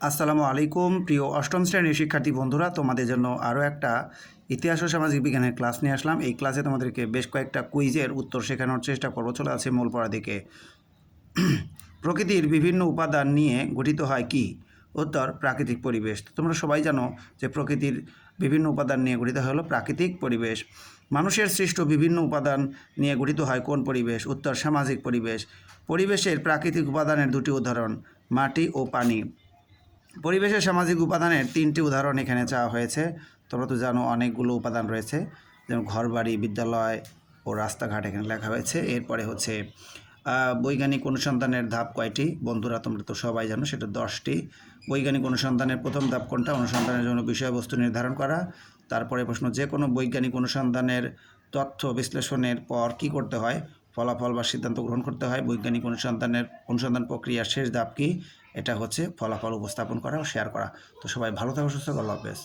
আসসালামু আলাইকুম, প্রিয় অষ্টম শ্রেণির শিক্ষার্থী বন্ধুরা, তোমাদের জন্য আরও একটা ইতিহাস ও সামাজিক বিজ্ঞানের ক্লাস নিয়ে আসলাম। এই ক্লাসে তোমাদেরকে বেশ কয়েকটা কুইজের উত্তর শেখানোর চেষ্টা করব। চলে আছে মূল পড়া দিকে। প্রকৃতির বিভিন্ন উপাদান নিয়ে গঠিত হয় কি? উত্তর, প্রাকৃতিক পরিবেশ। তোমরা সবাই জানো যে প্রকৃতির বিভিন্ন উপাদান নিয়ে গঠিত হলো প্রাকৃতিক পরিবেশ। মানুষের সৃষ্ট বিভিন্ন উপাদান নিয়ে গঠিত হয় কোন পরিবেশ? উত্তর, সামাজিক পরিবেশ। পরিবেশের প্রাকৃতিক উপাদানের দুটি উদাহরণ, মাটি ও পানি। পরিবেশের সামাজিক উপাদানের তিনটি উদাহরণ এখানে চাওয়া হয়েছে। তোমরা তো জানো অনেকগুলো উপাদান রয়েছে। যেমন ঘরবাড়ি, বিদ্যালয় ও রাস্তাঘাট এখানে লেখা হয়েছে। এরপরে হচ্ছে বৈজ্ঞানিক অনুসন্ধানের ধাপ কয়টি? বন্ধুরা, তোমরা তো সবাই জানো সেটা দশটি। বৈজ্ঞানিক অনুসন্ধানের প্রথম ধাপ কোনটা? অনুসন্ধানের জন্য বিষয়বস্তু নির্ধারণ করা। তারপরে প্রশ্ন যে কোনো বৈজ্ঞানিক অনুসন্ধানের তথ্য বিশ্লেষণের পর কি করতে হয়? ফলাফল বা সিদ্ধান্ত গ্রহণ করতে হয়। বৈজ্ঞানিক অনুসন্ধানের, অনুসন্ধান প্রক্রিয়ার শেষ ধাপ কি? এটা হচ্ছে ফলাফল উপস্থাপন করা ও শেয়ার করা। তো সবাই ভালো থাকো, সুস্থ আল্লাহ হাফেজ।